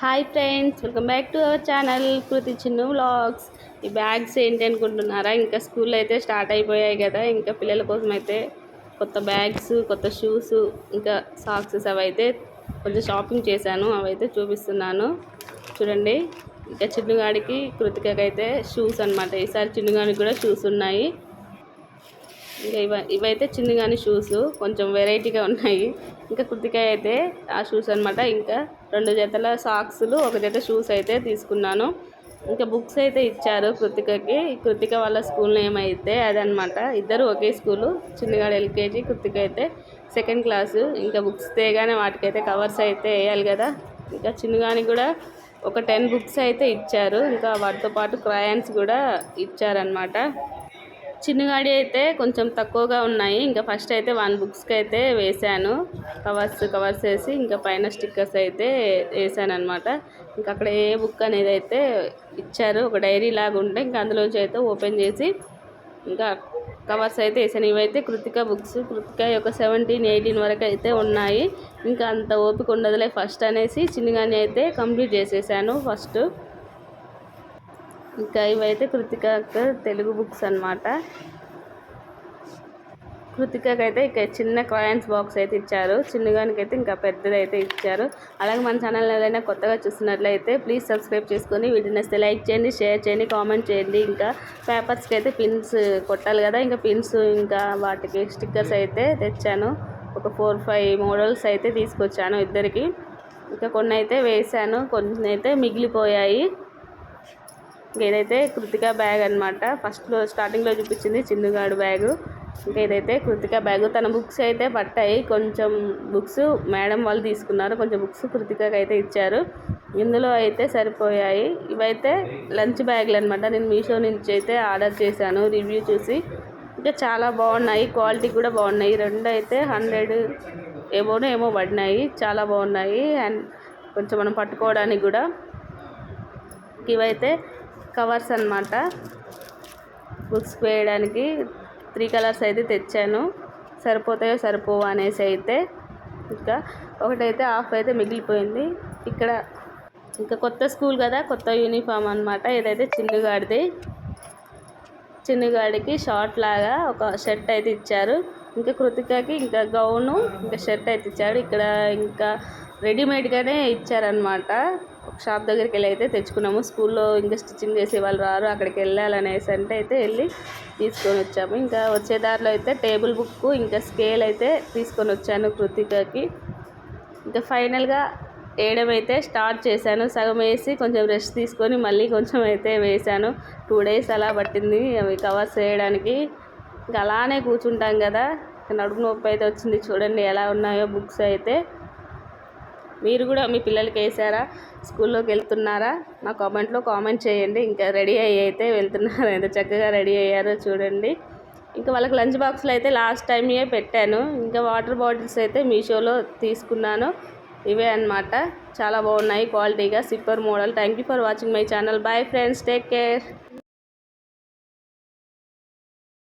Hi friends welcome back to our channel Kriti చిన్న vlogs. ఈ bags ఏంటి అనుకుంటున్నారా? ఇంకా స్కూల్ అయితే స్టార్ట్ అయిపోయాయి కదా ఇంకా పిల్లల కోసం అయితే కొత్త బ్యాగ్స్ కొత్త షూస్ ఇంకా సాక్సెస్ అవి అయితే కొంచెం షాపింగ్ చేశాను అవి అయితే చూపిస్తున్నాను. చూడండి ఇంకా చిన్నగాడికి కృతికకైతే షూస్ అనమాట ఈసారి చిన్నగాడికి కూడా షూస్ ఉన్నాయి. ఇంకా ఇవ ఇవైతే చిన్నగాని షూస్ కొంచెం వెరైటీగా ఉన్నాయి. ఇంకా కృతికాయ అయితే ఆ షూస్ అనమాట ఇంకా రెండు జతల సాక్స్లు ఒక జత షూస్ అయితే తీసుకున్నాను. ఇంకా బుక్స్ అయితే ఇచ్చారు కృతికకి. కృతిక వాళ్ళ స్కూల్ నేమ్ అయితే అదనమాట ఇద్దరు ఒకే స్కూలు చిన్నగాడు ఎల్కేజీ కృతిక అయితే సెకండ్ క్లాసు ఇంకా బుక్స్ తేగానే వాటికైతే కవర్స్ అయితే వేయాలి కదా. ఇంకా చిన్నగానికి కూడా ఒక టెన్ బుక్స్ అయితే ఇచ్చారు. ఇంకా వాటితో పాటు క్రయాన్స్ కూడా ఇచ్చారనమాట చిన్నగాడి అయితే కొంచెం తక్కువగా ఉన్నాయి. ఇంకా ఫస్ట్ అయితే వన్ బుక్స్కి అయితే వేసాను కవర్స్ కవర్స్ వేసి ఇంకా పైన స్టిక్కర్స్ అయితే వేసాను అనమాట ఇంకా అక్కడ ఏ బుక్ అనేది అయితే ఇచ్చారు. ఒక డైరీ లాగా ఉంటే ఇంకా అందులోంచి అయితే ఓపెన్ చేసి ఇంకా కవర్స్ అయితే వేసాను ఇవైతే కృతిక బుక్స్ కృతిక యొక్క సెవెంటీన్ ఎయిటీన్ వరకు అయితే ఉన్నాయి. ఇంకా అంత ఓపిక ఉండదులే. ఫస్ట్ అనేసి చిన్నగానే అయితే కంప్లీట్ చేసేసాను. ఫస్ట్ ఇంకా ఇవైతే కృతిక తెలుగు బుక్స్ అనమాట కృతికకి అయితే ఇక చిన్న కాయిన్స్ బాక్స్ అయితే ఇచ్చారు. చిన్నగానికి అయితే ఇంకా పెద్దది అయితే ఇచ్చారు. అలాగే మన ఛానల్ ఏదైనా కొత్తగా చూస్తున్నట్లయితే ప్లీజ్ సబ్స్క్రైబ్ చేసుకొని వీడియో నచ్చితే లైక్ చేయండి షేర్ చేయండి కామెంట్ చేయండి. ఇంకా పేపర్స్కి అయితే పిన్స్ కొట్టాలి కదా ఇంకా పిన్స్ ఇంకా వాటికి స్టిక్కర్స్ అయితే తెచ్చాను. ఒక ఫోర్ ఫైవ్ మోడల్స్ అయితే తీసుకొచ్చాను ఇద్దరికి. ఇంకా కొన్ని అయితే వేసాను కొన్ని అయితే మిగిలిపోయాయి. ఇదైతే కృతిక బ్యాగ్ అనమాట ఫస్ట్లో స్టార్టింగ్లో చూపించింది చిన్నుగాడు బ్యాగు. ఇంకా ఇదైతే కృతిక బ్యాగ్. తన బుక్స్ అయితే పట్టాయి. కొంచెం బుక్స్ మేడం వాళ్ళు తీసుకున్నారు. కొంచెం బుక్స్ కృతికకి అయితే ఇచ్చారు. ఇందులో అయితే సరిపోయాయి. ఇవైతే లంచ్ బ్యాగ్లు అనమాట నేను మీషో నుంచి అయితే ఆర్డర్ చేశాను. రివ్యూ చూసి ఇంకా చాలా బాగున్నాయి. క్వాలిటీ కూడా బాగున్నాయి. రెండు అయితే హండ్రెడ్ ఏమోనో ఏమో పడినాయి. చాలా బాగున్నాయి. అండ్ కొంచెం మనం పట్టుకోవడానికి కూడా. ఇవైతే కవర్స్ అనమాట బుక్స్ వేయడానికి త్రీ కలర్స్ అయితే తెచ్చాను. సరిపోతాయో సరిపోవు అనేసి అయితే ఇంకా ఒకటైతే హాఫ్ అయితే మిగిలిపోయింది. ఇక్కడ ఇంకా కొత్త స్కూల్ కదా కొత్త యూనిఫామ్ అనమాట ఇదైతే చిన్నగాడిది. చిన్నుగాడికి షార్ట్ లాగా ఒక షర్ట్ అయితే ఇచ్చారు. ఇంకా కృతికకి ఇంకా గౌను ఇంకా షర్ట్ అయితే ఇచ్చాడు. ఇక్కడ ఇంకా రెడీమేడ్గానే ఇచ్చారనమాట ఒక షాప్ దగ్గరికి వెళ్ళి అయితే తెచ్చుకున్నాము. స్కూల్లో ఇంకా స్టిచ్చింగ్ చేసే వాళ్ళు రారు. అక్కడికి వెళ్ళాలనేసి అంటే అయితే వెళ్ళి తీసుకొని వచ్చాము. ఇంకా వచ్చే దారిలో అయితే టేబుల్ బుక్ ఇంకా స్కేల్ అయితే తీసుకొని వచ్చాను కృతికకి. ఇంకా ఫైనల్గా వేయడం అయితే స్టార్ట్ చేశాను. సగం వేసి కొంచెం రెస్ట్ తీసుకొని మళ్ళీ కొంచెం అయితే వేశాను. టూ డేస్ అలా పట్టింది. అవి కవర్స్ వేయడానికి. ఇంకా అలానే కూర్చుంటాం కదా. నడుము నొప్పి అయితే వచ్చింది చూడండి ఎలా ఉన్నాయో బుక్స్ అయితే. మీరు కూడా మీ పిల్లలకి వేసారా? స్కూల్లోకి వెళ్తున్నారా? మా కామెంట్లో కామెంట్ చేయండి. ఇంకా రెడీ అయ్యి అయితే వెళ్తున్నారు. ఎంత చక్కగా రెడీ అయ్యారో చూడండి. ఇంకా వాళ్ళకి లంచ్ బాక్స్లో అయితే లాస్ట్ టైమే పెట్టాను. ఇంకా వాటర్ బాటిల్స్ అయితే మీషోలో తీసుకున్నాను. ఇవే అనమాట చాలా బాగున్నాయి క్వాలిటీగా. Sipper model. Thank you for watching my channel. Bye friends. Take care.